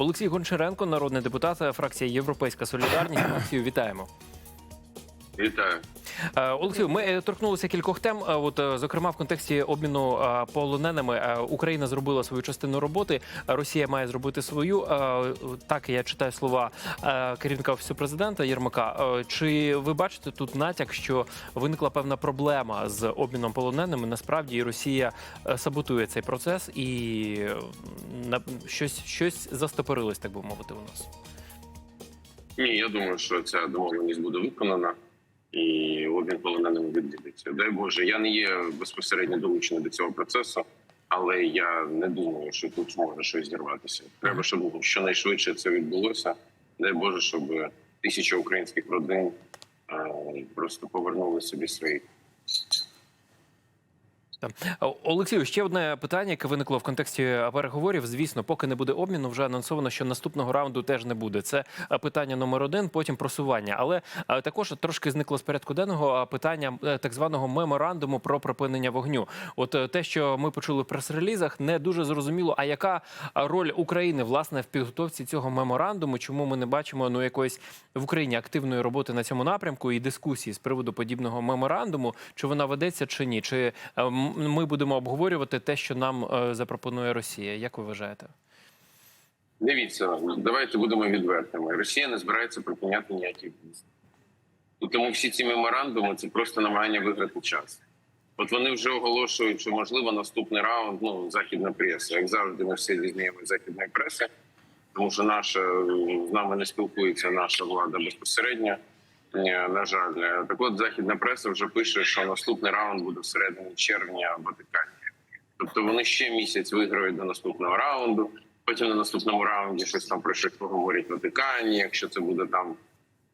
Олексій Гончаренко, народний депутат, фракція Європейська Солідарність. Олексію, вітаємо. Вітаю. Е, Олексію, ми е, торкнулися кількох тем. Е, От, зокрема, в контексті обміну полоненими Україна зробила свою частину роботи. Росія має зробити свою. Так я читаю слова керівника офісу президента Єрмака. Чи ви бачите тут натяк, що виникла певна проблема з обміном полоненими? Насправді Росія саботує цей процес і щось щось застопорилось, так би мовити, у нас. Ні, я думаю, що ця домовленість буде виконана і обмін полоненим відбудеться. Дай Боже, я не є безпосередньо долучений до цього процесу, але я не думаю, що тут може щось зірватися. Треба, щоб щонайшвидше це відбулося. Дай Боже, щоб тисяча українських родин е, просто повернули собі свої. Так. Олексію, ще одне питання, яке виникло в контексті переговорів. Звісно, поки не буде обміну, вже анонсовано, що наступного раунду теж не буде. Це е, питання номер один, потім просування. Але е, також трошки зникло з порядку денного е, питання е, так званого меморандуму про припинення вогню. От е, те, що ми почули в прес-релізах, не дуже зрозуміло. А яка е, роль України власне в підготовці цього меморандуму? Чому ми не бачимо ну якоїсь в Україні активної роботи на цьому напрямку і дискусії з приводу подібного меморандуму? Чи вона ведеться чи ні? Чи е, м- ми будемо обговорювати те, що нам е, запропонує Росія? Як ви вважаєте? Дивіться, давайте будемо відвертими. Росія не збирається припиняти ніякі. І тому всі ці меморандуми це просто намагання виграти час. От вони вже оголошують, що можливо наступний раунд ну західна преса. Як завжди, ми всі різняємо західної преси, тому що наша з нами не спілкується наша влада безпосередньо. На жаль, Е, так от західна преса вже пише, що наступний раунд буде всередині червня в Ватикані. Тобто вони ще місяць виграють до наступного раунду. Потім на наступному раунді щось там про щось поговорять в Ватикані. Якщо це буде там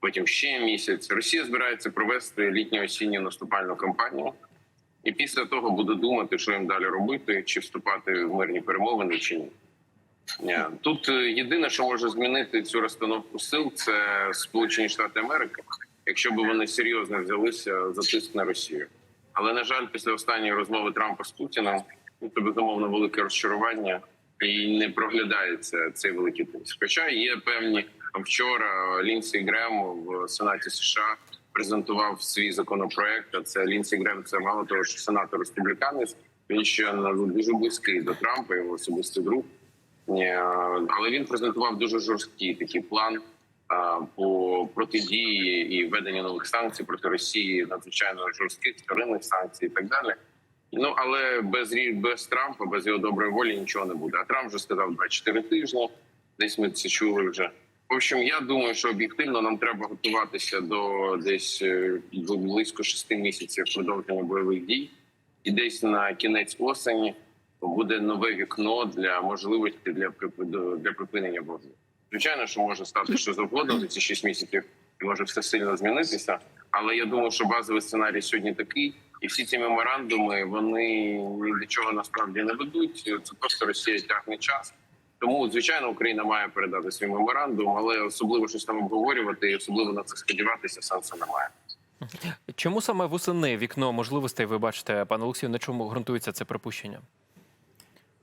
потім ще місяць. Росія збирається провести літню осінню наступальну кампанію, і після того буде думати, що їм далі робити, чи вступати в мирні перемовини, чи ні. Тут е, єдине, що може змінити цю розстановку сил, це Сполучені Штати Америки, якщо б вони серйозно взялися за тиск на Росію. Але на жаль, після останньої розмови Трампа з Путіним ну, це безумовно велике розчарування і не проглядається цей великий тиск. Хоча є певні вчора Лінсі Грем в Сенаті США презентував свій законопроект. А це Лінсі Грем, це мало того, що сенатор республіканець. Він ще ну, дуже близький до Трампа, його особистий друг. Е, Але він презентував дуже жорсткий такий план по протидії і введенню нових санкцій проти Росії, надзвичайно жорстких вторинних санкцій і так далі. Ну але без без Трампа, без його доброї волі нічого не буде. А Трамп вже сказав 24 тижні. Десь ми це чули вже. В общем, я думаю, що об'єктивно нам треба готуватися до десь е, до близько шести місяців продовження бойових дій, і десь на кінець осені буде нове вікно для можливості для для припинення вогню. Звичайно, що може стати що завгодно за ці 6 місяців, і може все сильно змінитися. Але я думаю, що базовий сценарій сьогодні такий, і всі ці меморандуми вони ні до чого насправді не ведуть. Це просто Росія тягне час. Тому, звичайно, Україна має передати свій меморандум, але особливо щось там обговорювати, і особливо на це сподіватися, сенсу немає. Чому саме восени вікно можливостей ви бачите, пане Олексію? На чому ґрунтується це припущення?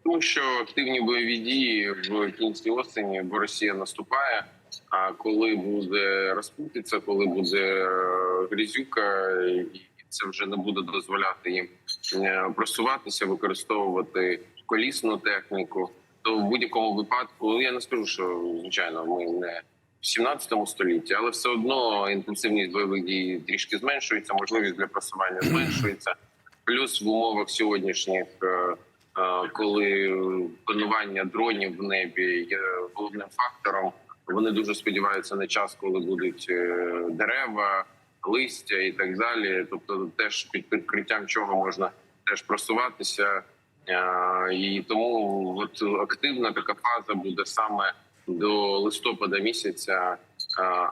Тому що активні бойові дії в кінці осені, бо Росія наступає. А коли буде розпутиця, коли буде е, грізюка, і це вже не буде дозволяти їм е, просуватися, використовувати колісну техніку, то в будь-якому випадку ну, я не скажу, що звичайно ми не в 17 столітті, але все одно інтенсивність бойових дій трішки зменшується, можливість для просування зменшується. Плюс в умовах сьогоднішніх. Коли панування дронів в небі є головним фактором. Вони дуже сподіваються на час, коли будуть е, дерева, листя і так далі. Тобто, теж під прикриттям чого можна теж просуватися, і тому от активна така фаза буде саме до листопада місяця.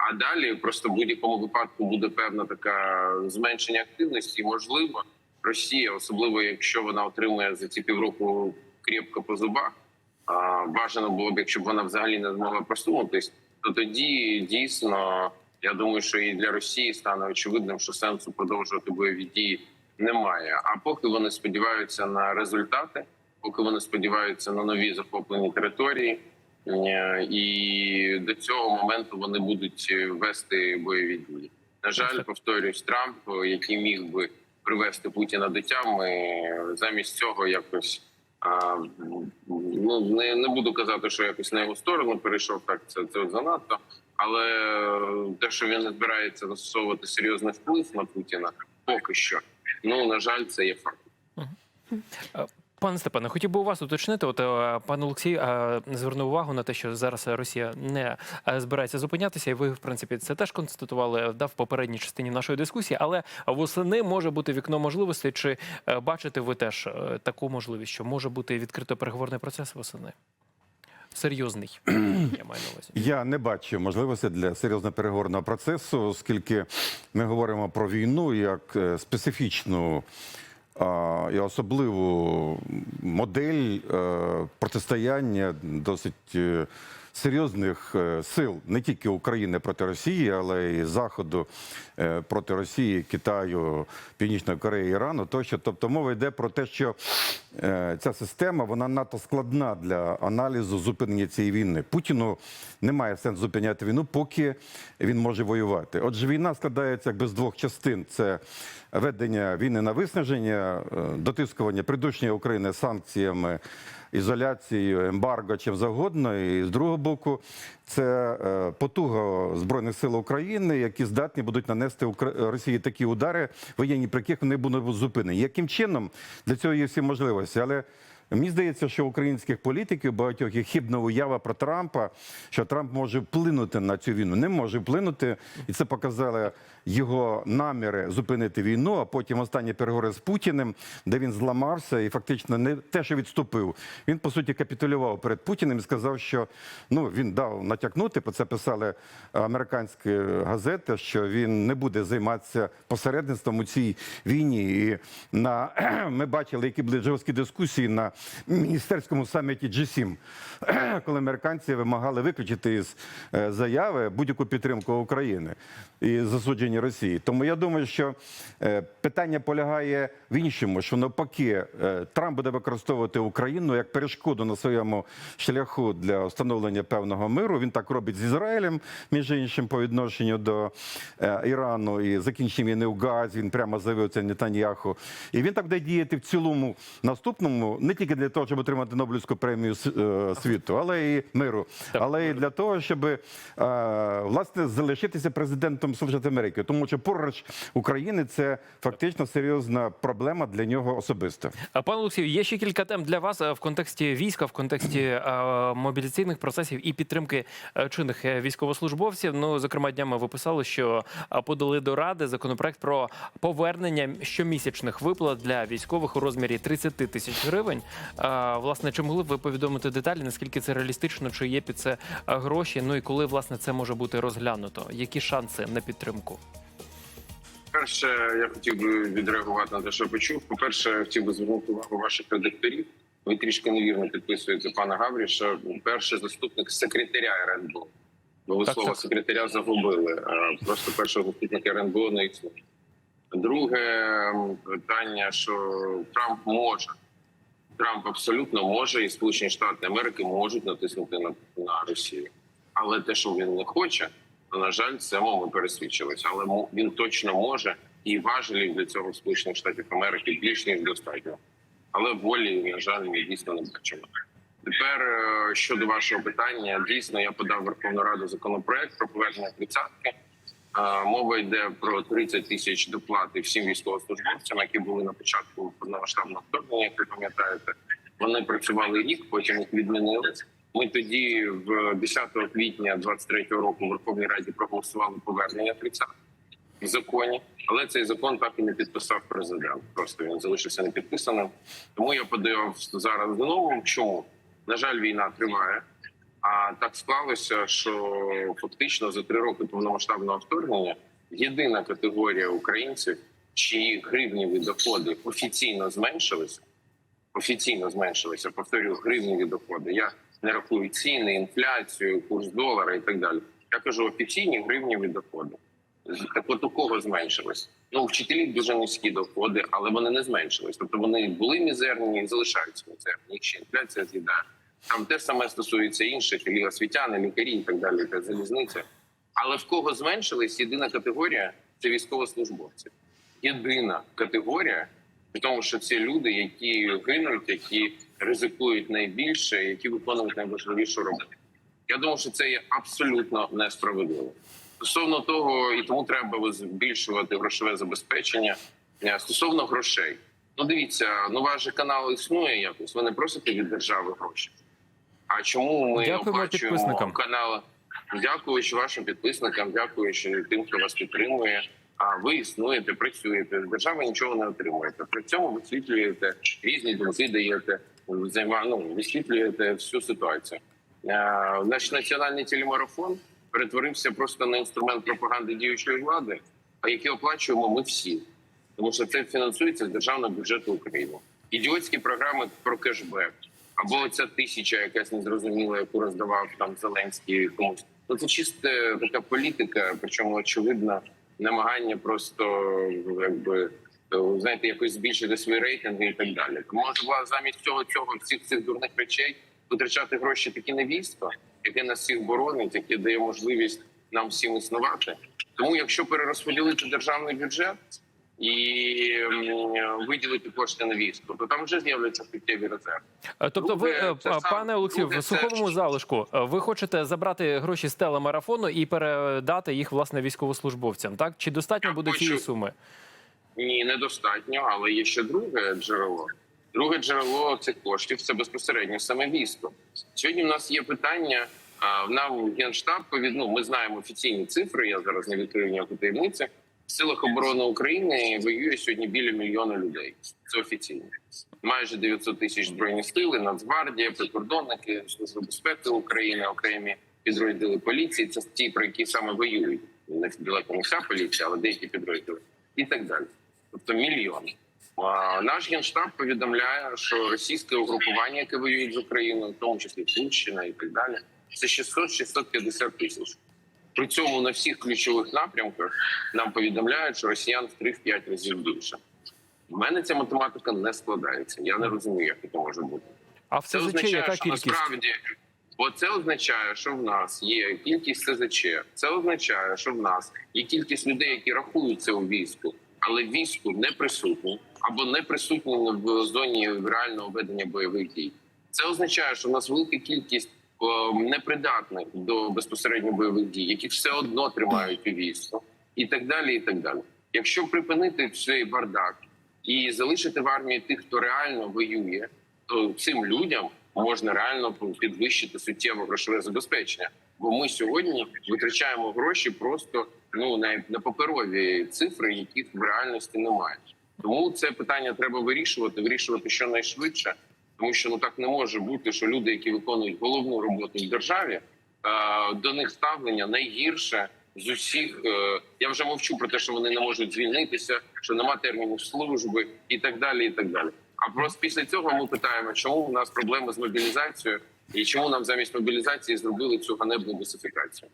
А далі просто в будь-якому випадку буде певна така зменшення активності. Можливо, Росія, особливо якщо вона отримує за ці півроку крепко по зубах. а, Бажано було б, якщо б вона взагалі не змогла просунутись, то тоді дійсно я думаю, що і для Росії стане очевидним, що сенсу продовжувати бойові дії немає. А поки вони сподіваються на результати, поки вони сподіваються на нові захоплені території, Е, І до цього моменту вони будуть вести бойові дії. На жаль, повторюсь, Трамп, який міг би привести Путіна до тями, замість цього якось а, ну не, не буду казати, що якось на його сторону перейшов. Так це, це занадто. Але те, що він не збирається застосовувати серйозний вплив на Путіна, поки що, ну на жаль, це є факт. Пане Степане, хотів би у вас уточнити. От е, пан Олексій е, звернув увагу на те, що зараз Росія не е, збирається зупинятися, і ви, в принципі, це теж констатували да, в попередній частині нашої дискусії. Але восени може бути вікно можливостей. Чи бачите ви теж таку можливість, що може бути відкрито переговорний процес восени? Серйозний, я маю на увазі. Я не бачу можливості для серйозного переговорного процесу, оскільки ми говоримо про війну як специфічну і особливу модель е, протистояння досить е, серйозних е, сил не тільки України проти Росії, але й Заходу проти Росії, Китаю, Північної Кореї, Ірану. Тощо, тобто мова йде про те, що ця система вона надто складна для аналізу зупинення цієї війни. Путіну немає сенсу зупиняти війну, поки він може воювати. Отже, війна складається якби з двох частин: це ведення війни на виснаження, е, дотискування придушення України санкціями. Ізоляцією, ембарго, чим завгодно, і з другого боку, це е, потуга збройних сил України, які здатні будуть нанести Росії такі удари, воєнні, при яких вони будуть зупинені. Яким чином для цього є всі можливості, але Мені здається, що українських політиків багатьох є хибна уява про Трампа, що Трамп може вплинути на цю війну. Не може вплинути, і це показали його наміри зупинити війну. А потім останні переговори з Путіним, де він зламався і фактично не те, що відступив. Він по суті капітулював перед Путіним і сказав, що ну він дав натякнути. Про це писали американські газети, що він не буде займатися посередництвом у цій війні. І на ми бачили, які були жорсткі дискусії на міністерському саміті G7, коли американці вимагали виключити із е, заяви будь-яку підтримку України і засудження Росії. Тому я думаю, що е, питання полягає в іншому, що навпаки е, Трамп буде використовувати Україну як перешкоду на своєму шляху для встановлення певного миру. Він так робить з Ізраїлем, між іншим, по відношенню до е, Ірану і закінчення війни в Газі. Він прямо заявив це Нетаньяху. І він так буде діяти в цілому наступному, не тільки для того, щоб отримати Нобелівську премію світу, але і миру, але і для того, щоб власне залишитися президентом Сполучених Америки, тому що поруч України це фактично серйозна проблема для нього особисто. А, Пане Олексію, є ще кілька тем для вас е, в контексті війська, в контексті е, мобілізаційних процесів і підтримки е, чинних військовослужбовців. Ну, зокрема, днями ви писали, що подали до ради законопроект про повернення щомісячних виплат для військових у розмірі 30 тисяч гривень. Власне, чи могли б ви повідомити деталі, наскільки це реалістично, чи є під це гроші? Ну і коли власне це може бути розглянуто? Які шанси на підтримку? Перше, я хотів би відреагувати на те, що почув. По перше, хотів би звернути увагу ваших редакторів. Ви трішки невірно підписуєте пана Гавріша, перший заступник секретаря РНБО. Бо ви Так, слово так. секретаря загубили. Просто першого заступника РНБО не існує. Друге питання, що Трамп може. Трамп абсолютно може, і Сполучені Штати Америки можуть натиснути на, на Росію. Але те, що він не хоче, то, на жаль, цьому ми пересвідчилися. Але він точно може, і важелів для цього в Сполучених Штатів Америки більш ніж достатньо. Але волі, на жаль, ми дійсно не бачимо. Тепер е, щодо вашого питання, дійсно я подав Верховну Раду законопроект про повернення тридцятки. Е, Мова йде про 30 тисяч доплати всім військовослужбовцям, які були на початку повномасштабного вторгнення. Як ви пам'ятаєте, вони працювали рік, потім їх відмінили. Ми тоді, в 10 квітня 23-го року, в Верховній Раді проголосували повернення 30 в законі, але цей закон так і не підписав президент. Просто він залишився не підписаним. Тому я подав зараз знову. Чому на жаль, війна триває. А так склалося, що фактично за три роки повномасштабного вторгнення єдина категорія українців, чиї гривневі доходи офіційно зменшилися, офіційно зменшилися. Повторюю, гривневі доходи. Я не рахую ціни, інфляцію, курс долара і так далі. Я кажу офіційні гривневі доходи. Так от у кого зменшились? Ну, вчителів дуже низькі доходи, але вони не зменшились. Тобто вони були мізерні і залишаються мізерні. Їх інфляція з'їдає. Там те саме стосується інших і освітяни, лікарі і так далі, та залізниця. Але в кого зменшилась єдина категорія це військовослужбовці. Єдина категорія, тому, що це люди, які гинуть, які ризикують найбільше, які виконують найважливішу роботу. Я думаю, що це є абсолютно несправедливо. Стосовно того, і тому треба збільшувати грошове забезпечення. Е, Стосовно грошей, ну дивіться, ну ваш же канал існує якось. Ви не просите від держави гроші. А чому ми Дякуємо оплачуємо підписникам. канал? Дякуючи вашим підписникам, дякуючи тим, хто вас підтримує. А ви існуєте, працюєте. З держави нічого не отримуєте. При цьому висвітлюєте різні думки, даєте займа, ну, висвітлюєте всю ситуацію. Е, Наш національний телемарафон перетворився просто на інструмент пропаганди діючої влади, а який оплачуємо ми всі, тому що це фінансується з державного бюджету України. Ідіотські програми про кешбек або ця тисяча, якась незрозуміла, яку роздавав там Зеленський комусь. Ну це чисте така політика, причому очевидно намагання просто якби знаєте, якось збільшити свої рейтинги і так далі. Може була замість цього цього всіх цих дурних речей витрачати гроші такі на військо, яке нас всіх боронить, яке дає можливість нам всім існувати. Тому, якщо перерозподілити державний бюджет і виділити кошти на військо, то там вже з'являться суттєві резерви. Е, Тобто, ви, е, це пане Олексію, в це- залишку, е, ви хочете забрати гроші з телемарафону і передати їх власне військовослужбовцям, так? Чи достатньо Я буде хочу- цієї суми? Ні, недостатньо, але є ще друге джерело. Друге джерело цих коштів це безпосередньо саме військо. Сьогодні в нас є питання. а, Нам генштаб повід... ну, ми знаємо офіційні цифри. Я зараз не відкрию ніяку таємницю. В силах оборони України воює сьогодні біля мільйона людей. Це офіційно. Майже 900 тисяч збройні сили, Нацгвардія, прикордонники, служба безпеки України, окремі підрозділи поліції. Це ті, про які саме воюють. Не далеко не вся поліція, але деякі підрозділи і так далі. Тобто мільйон. Наш генштаб повідомляє, що російське угрупування, яке воює з Україною, в тому числі Тульщина і так далі, це 600-650 тисяч. При цьому на всіх ключових напрямках нам повідомляють, що росіян в 3-5 разів більше. У мене ця математика не складається. Я не розумію, як це може бути. А в Це означає, яка що кількість? насправді бо це означає, що в нас є кількість СЗЧ. Це означає, що в нас є кількість людей, які рахуються у війську, але війську не присутні або не присутні в зоні реального ведення бойових дій. Це означає, що в нас велика кількість непридатних до безпосередньо бойових дій, які все одно тримають у війську, і так далі. І так далі. Якщо припинити цей бардак і залишити в армії тих, хто реально воює, то цим людям можна реально підвищити суттєво грошове забезпечення. Бо ми сьогодні витрачаємо гроші просто ну на, на паперові цифри, яких в реальності немає. Тому це питання треба вирішувати, вирішувати щонайшвидше, тому що ну так не може бути, що люди, які виконують головну роботу в державі, е, до них ставлення найгірше з усіх. Е, я вже мовчу про те, що вони не можуть звільнитися, що нема термінів служби і так далі. І так далі. А просто після цього ми питаємо, чому у нас проблеми з мобілізацією, і чому нам замість мобілізації зробили цю ганебну бусифікацію.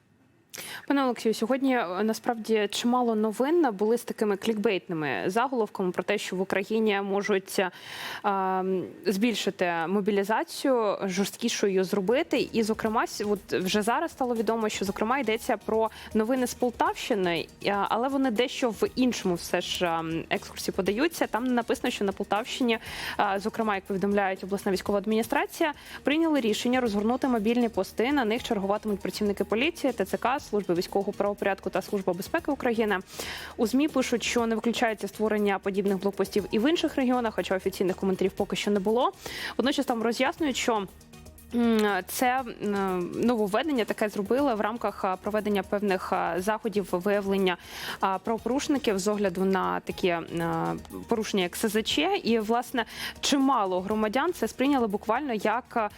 Пане Олексію, сьогодні е, насправді чимало новин були з такими клікбейтними заголовками про те, що в Україні можуть е, збільшити мобілізацію, жорсткішою зробити. І, зокрема, от вже зараз стало відомо, що зокрема йдеться про новини з Полтавщини, е, але вони дещо в іншому все ж е, екскурсі подаються. Там написано, що на Полтавщині, зокрема, як повідомляють обласна військова адміністрація, прийняли рішення розгорнути мобільні пости. На них чергуватимуть працівники поліції, ТЦК, служби військового правопорядку та служба безпеки України. У змі пишуть, що не виключається створення подібних блокпостів і в інших регіонах, хоча офіційних коментарів поки що не було. Водночас там роз'яснюють, що. Це нововведення таке зробили в рамках проведення певних заходів виявлення правопорушників з огляду на такі порушення, як СЗЧ. І власне чимало громадян це сприйняли буквально як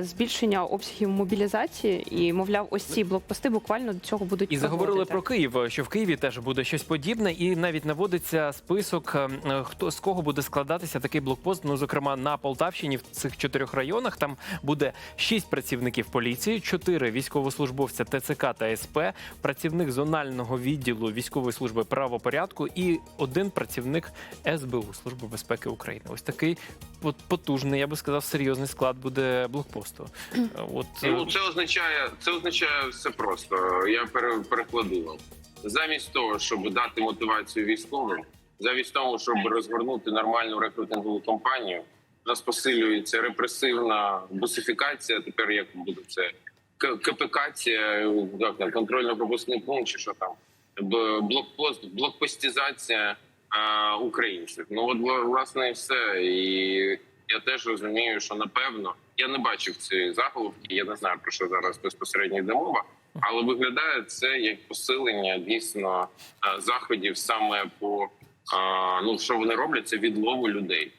збільшення обсягів мобілізації. І мовляв, ось ці блокпости буквально до цього будуть І заговорили про Київ, що в Києві теж буде щось подібне, і навіть наводиться список, е, хто з кого буде складатися такий блокпост. Ну, зокрема, на Полтавщині в цих чотирьох районах там буде буде 6 працівників поліції, 4 військовослужбовця ТЦК та СП, працівник зонального відділу військової служби правопорядку і один працівник СБУ Служби безпеки України. Ось такий потужний, я би сказав, серйозний склад буде блокпосту. Е, От е, Ну, це означає, це означає все просто. Я перекладу вам. Замість того, щоб дати мотивацію військовим, замість того, щоб розгорнути нормальну рекрутингову кампанію, нас посилюється репресивна бусифікація. Тепер як буде це К- КПКація, як там контрольно-пропускний пункт, чи що там блокпост, блокпостізація а, українців. Ну от власне і все. І я теж розумію, що напевно я не бачив ці заголовки. Я не знаю про що зараз безпосередньо йде мова, але виглядає це як посилення дійсно заходів саме по ну що вони роблять, це відлову людей.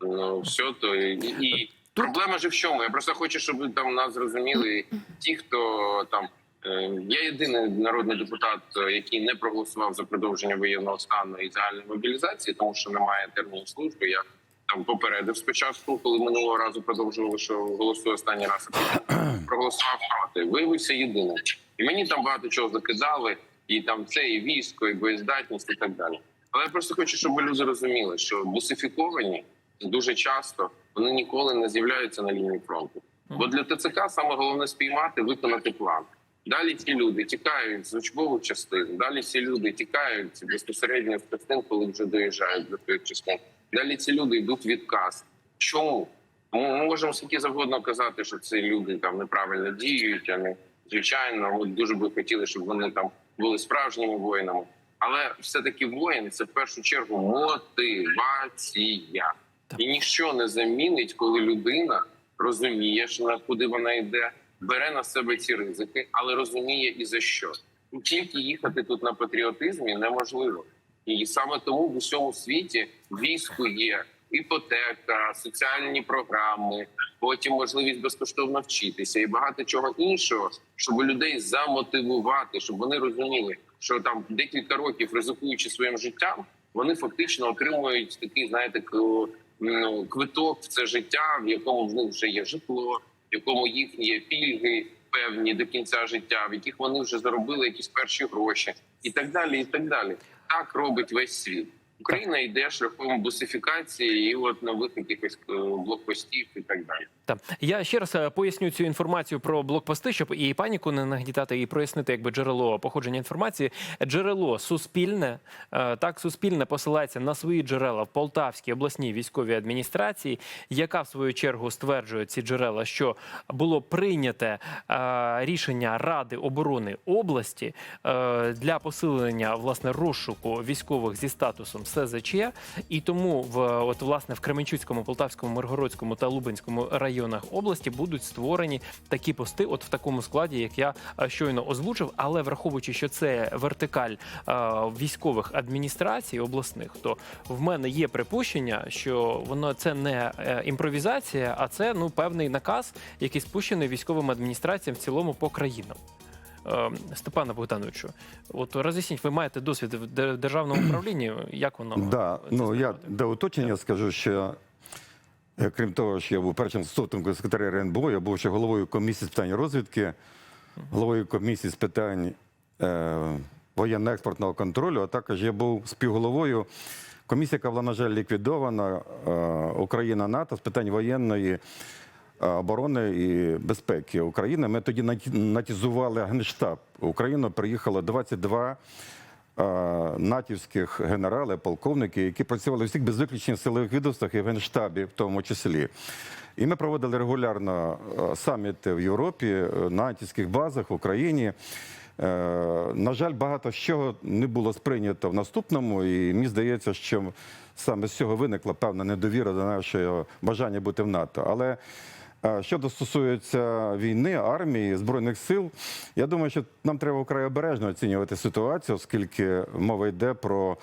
Ну все то і, і проблема ж в чому? Я просто хочу, щоб ви там нас зрозуміли. Ті, хто там е, я єдиний народний депутат, е, який не проголосував за продовження воєнного стану і загальної мобілізації, тому що немає термінів служби. Я там попередив спочатку, коли минулого разу продовжували, що голосую останній раз. Проголосував проти. Виявився єдиним. І мені там багато чого закидали, і там це і військо, і боєздатність, і так далі. Але я просто хочу, щоб люди розуміли, що бусифіковані дуже часто вони ніколи не з'являються на лінії фронту. Бо для ТЦК саме головне спіймати, виконати план. Далі ці люди тікають з учбових частин. Далі ці люди тікають безпосередньо з частин, коли вже доїжджають до своїх частин. Далі ці люди йдуть відказ. Чому? Ми можемо скільки завгодно казати, що ці люди там неправильно діють. Не звичайно, ми дуже би хотіли, щоб вони там були справжніми воїнами. Але все-таки воїн це в першу чергу мотивація. І ніщо не замінить, коли людина розуміє, що куди вона йде, бере на себе ці ризики, але розуміє і за що. І тільки їхати тут на патріотизмі неможливо. І саме тому в усьому світі війську є іпотека, соціальні програми, потім можливість безкоштовно вчитися і багато чого іншого, щоб людей замотивувати, щоб вони розуміли, що там декілька років ризикуючи своїм життям, вони фактично отримують такий, знаєте, ну, квиток в це життя, в якому в них вже є житло, в якому їхні пільги певні до кінця життя, в яких вони вже заробили якісь перші гроші, і так далі. І так далі. Так робить весь світ. Україна йде шляхом бусифікації і от нових якихось е, блокпостів і так далі. Так. Я ще раз е, поясню цю інформацію про блокпости, щоб і паніку не нагнітати, і прояснити якби джерело походження інформації. Джерело суспільне, е, так суспільне посилається на свої джерела в Полтавській обласній військовій адміністрації, яка в свою чергу стверджує ці джерела, що було прийняте е, рішення Ради оборони області для посилення власне розшуку військових зі статусом СЗЧ, і тому в от власне в Кременчуцькому, Полтавському, Миргородському та Лубенському районах області будуть створені такі пости, от в такому складі, як я е, щойно озвучив. Але враховуючи, що це вертикаль е, військових адміністрацій обласних, то в мене є припущення, що воно це не е, імпровізація, а це ну певний наказ, який спущений військовим адміністраціям в цілому по країнам. Е, Степана Богдановичу, от роз'ясніть, ви маєте досвід в де- державному управлінні. Як воно Да, це ну я до уточнення скажу, що крім того, що я був першим заступником секретаря РНБО, я був ще головою комісії з питань розвідки, головою комісії з питань е, воєнно-експортного контролю, а також я був співголовою комісії, яка була, на жаль, ліквідована е, Україна НАТО з питань воєнної. е, Оборони і безпеки України. Ми тоді наті- натізували генштаб. Україну приїхало 22 е, натівських генерали, полковники, які працювали у всіх без виключення силових відомствах і в генштабі, в тому числі. І ми проводили регулярно е, саміти в Європі е, на натівських базах в Україні. Е, На жаль, багато чого не було сприйнято в наступному, і мені здається, що саме з цього виникла певна недовіра до нашого бажання бути в НАТО. Але Щодо стосується війни, армії, збройних сил, я думаю, що нам треба вкрай обережно оцінювати ситуацію, оскільки мова йде про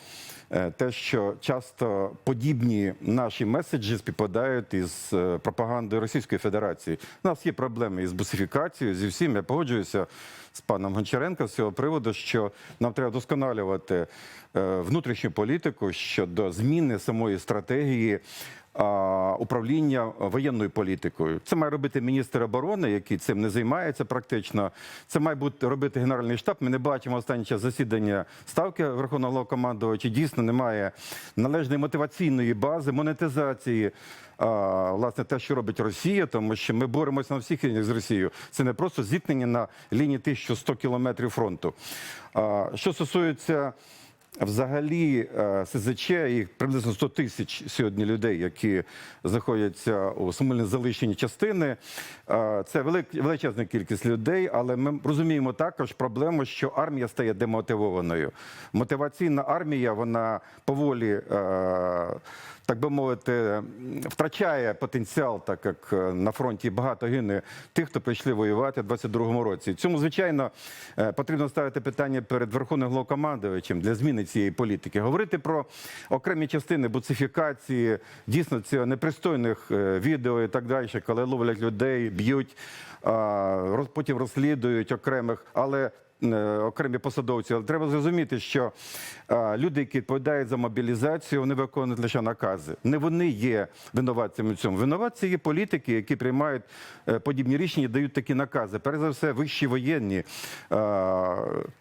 е, те, що часто подібні наші меседжі співпадають із е, пропагандою Російської Федерації. У нас є проблеми із бусифікацією, зі всім. Я погоджуюся з паном Гончаренко з цього приводу, що нам треба вдосконалювати е, внутрішню політику щодо зміни самої стратегії управління воєнною політикою. Це має робити міністр оборони, який цим не займається практично. Це має бути робити генеральний штаб. Ми не бачимо останній час засідання ставки Верховного Головнокомандувача. Дійсно, немає належної мотиваційної бази, монетизації. Власне, те, що робить Росія, тому що ми боремося на всіх рівнях з Росією. Це не просто зіткнення на лінії 1100 кілометрів фронту. Що стосується Взагалі, е, СЗЧ, їх приблизно 100 тисяч сьогодні людей, які знаходяться у самильно залишені частини. Е, Це велик, величезна кількість людей, але ми розуміємо також проблему, що армія стає демотивованою. Мотиваційна армія, вона поволі, е, так би мовити, втрачає потенціал, так як е, на фронті багато гине тих, хто прийшли воювати в 22-му році. Цьому, звичайно, е, потрібно ставити питання перед Верховним Головнокомандувачем для зміни цієї політики. Говорити про окремі частини буцифікації, дійсно цього непристойних е, відео і так далі, коли ловлять людей, б'ють, потім розслідують окремих, але окремі посадовці. Але треба зрозуміти, що е, люди, які відповідають за мобілізацію, вони виконують лише накази. Не вони є винуватцями в цьому. Винуватці є політики, які приймають е, подібні рішення, дають такі накази. Перш за все, вищі воєнні е,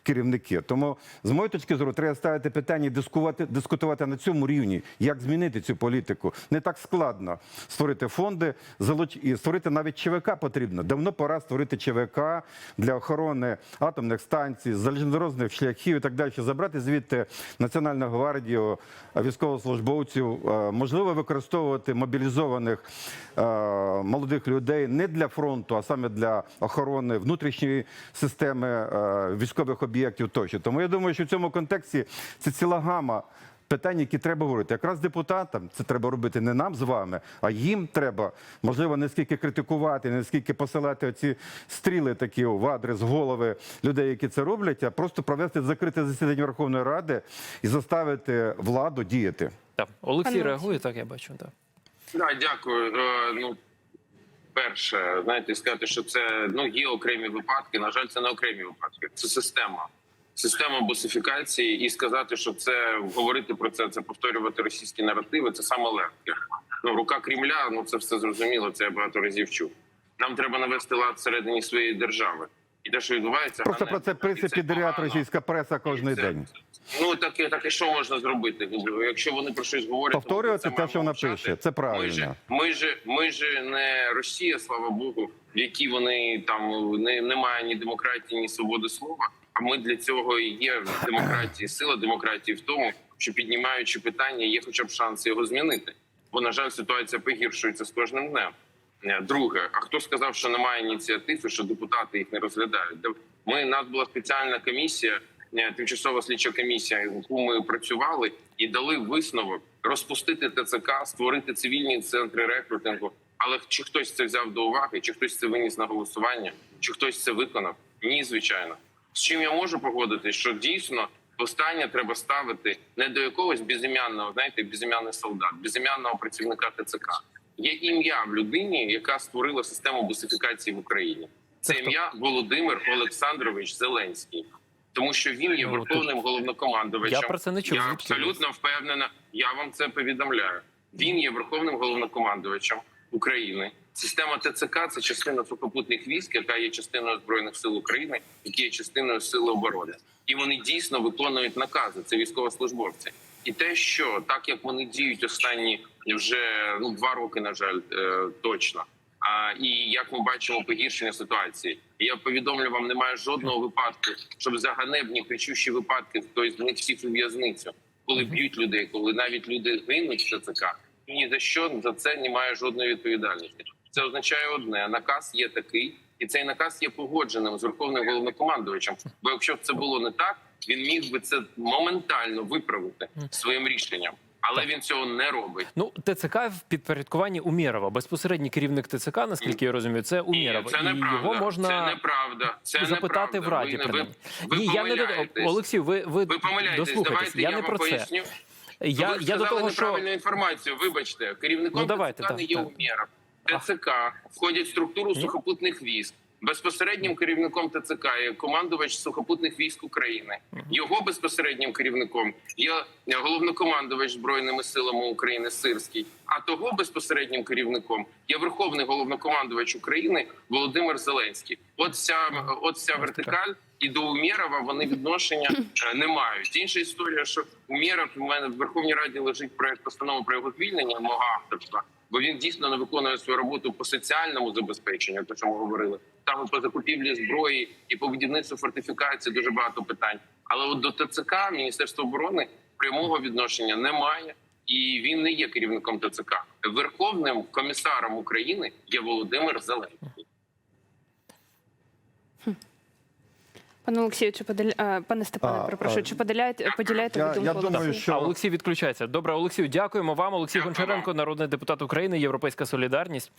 керівники. Тому, з моєї точки зору, треба ставити питання дискувати, дискутувати на цьому рівні, як змінити цю політику. Не так складно створити фонди, і створити навіть ЧВК потрібно. Давно пора створити ЧВК для охорони атомних станцій, залізнодорожних шляхів і так далі. Забрати звідти Національну гвардію, е, військовослужбовців, е, можливо, використовувати мобілізованих е, молодих людей не для фронту, а саме для охорони внутрішньої системи військових об'єктів тощо. Тому я думаю, що в цьому контексті це ціла гама питань, які треба говорити. Якраз депутатам це треба робити не нам з вами, а їм треба, можливо, не скільки критикувати, не скільки посилати оці стріли такі в адрес голови людей, які це роблять, а просто провести закрите засідання Верховної Ради і заставити владу діяти. Так. Олексій Пане реагує, так я бачу. Так. Да, дякую. Е, ну, перше, знаєте, сказати, що це ну є окремі випадки. На жаль, це не окремі випадки. Це система. Система босифікації, і сказати, що це говорити про це, це повторювати російські наративи. Це саме легке. Ну рука Кремля, ну це все зрозуміло. Це я багато разів чув. Нам треба навести лад всередині своєї держави. І те, що відбувається, Просто ганебно. про це І принцип підряд погано. російська преса кожен Це- день. Ну так, і- так і що можна зробити? Якщо вони про щось говорять, Повторювати те, що вона пише. Це Ми же, правильно. ми же, ми же не Росія, слава Богу, в якій вони там не, немає ні демократії, ні свободи слова. А ми для цього і є в демократії. Сила демократії в тому, що піднімаючи питання, є хоча б шанс його змінити. Бо на жаль, ситуація погіршується з кожним днем. Е, Друге, а хто сказав, що немає ініціатив що депутати їх не розглядають? Ми нас була спеціальна комісія, е, тимчасова слідча комісія, яку ми працювали і дали висновок розпустити ТЦК, створити цивільні центри рекрутингу. Але чи хтось це взяв до уваги, чи хтось це виніс на голосування, чи хтось це виконав? Ні, звичайно. З чим я можу погодитись, що дійсно Останнє треба ставити не до якогось безім'янного, знаєте, безім'яний солдат, безім'янного працівника ТЦК. Є ім'я в людині, яка створила систему бусифікації в Україні. Це Це ім'я Володимир Олександрович Зеленський, тому що він є Ну, верховним головнокомандувачем. Я про це не чув. Я абсолютно впевнена. Я вам це повідомляю. Він є верховним головнокомандувачем України. Система ТЦК це частина сухопутних військ, яка є частиною збройних сил України, які є частиною сили оборони, і вони дійсно виконують накази. Це військовослужбовці. І те, що так як вони діють останні вже ну два роки, на жаль, е, точно. А і як ми бачимо погіршення ситуації, я повідомлю вам, немає жодного випадку, щоб за ганебні кричущі випадки хтось з них всіх у в'язницю, коли б'ють людей, коли навіть люди гинуть в ТЦК. Ні за що за це немає жодної відповідальності. Це означає одне: наказ є такий, і цей наказ є погодженим з верховним головнокомандувачем. Бо якщо б це було не так, він міг би це моментально виправити своїм рішенням, але він цього не робить. Ну, ТЦК в підпорядкуванні Умєрова. Безпосередній керівник ТЦК, наскільки я розумію, це Ні, Умєрова. це неправда. його можна Це неправда. Це запитати неправда. в Раді. Ви, ви, принаймні. ви Ні, я не до. Олексію. Ви, ви, Ви помиляєтесь. дослухайтесь. Давайте Я я, не про це. поясню. Я, ви я до того, що неправильну інформацію. Вибачте, керівником Ну, давайте, ТЦК так, не є так. умєра. ТЦК входять в структуру сухопутних військ. Безпосереднім керівником ТЦК є командувач сухопутних військ України. Його безпосереднім керівником є головнокомандувач збройними силами України Сирський. А того безпосереднім керівником є верховний головнокомандувач України Володимир Зеленський. От ця от ця вертикаль і до Умєрова вони відношення е, не мають. Інша історія, що Умєров у мене в Верховній Раді лежить проект постанови про його звільнення, мого авторства, бо він дійсно не виконує свою роботу по соціальному забезпеченню, про що ми говорили, там по закупівлі зброї і по будівництву фортифікації дуже багато питань. Але от до ТЦК Міністерство оборони прямого відношення немає. І він не є керівником ТЦК. Верховним комісаром України є Володимир Зеленський. Пане Олексію, чи поділя... е, пане Степане, А, перепрошую, чи поділяєте поділяєте я- ви думку я думаю, Олексія? що- А Олексій відключається. Добре, Олексію, дякуємо вам. Олексій Гончаренко, народний депутат України, Європейська Солідарність.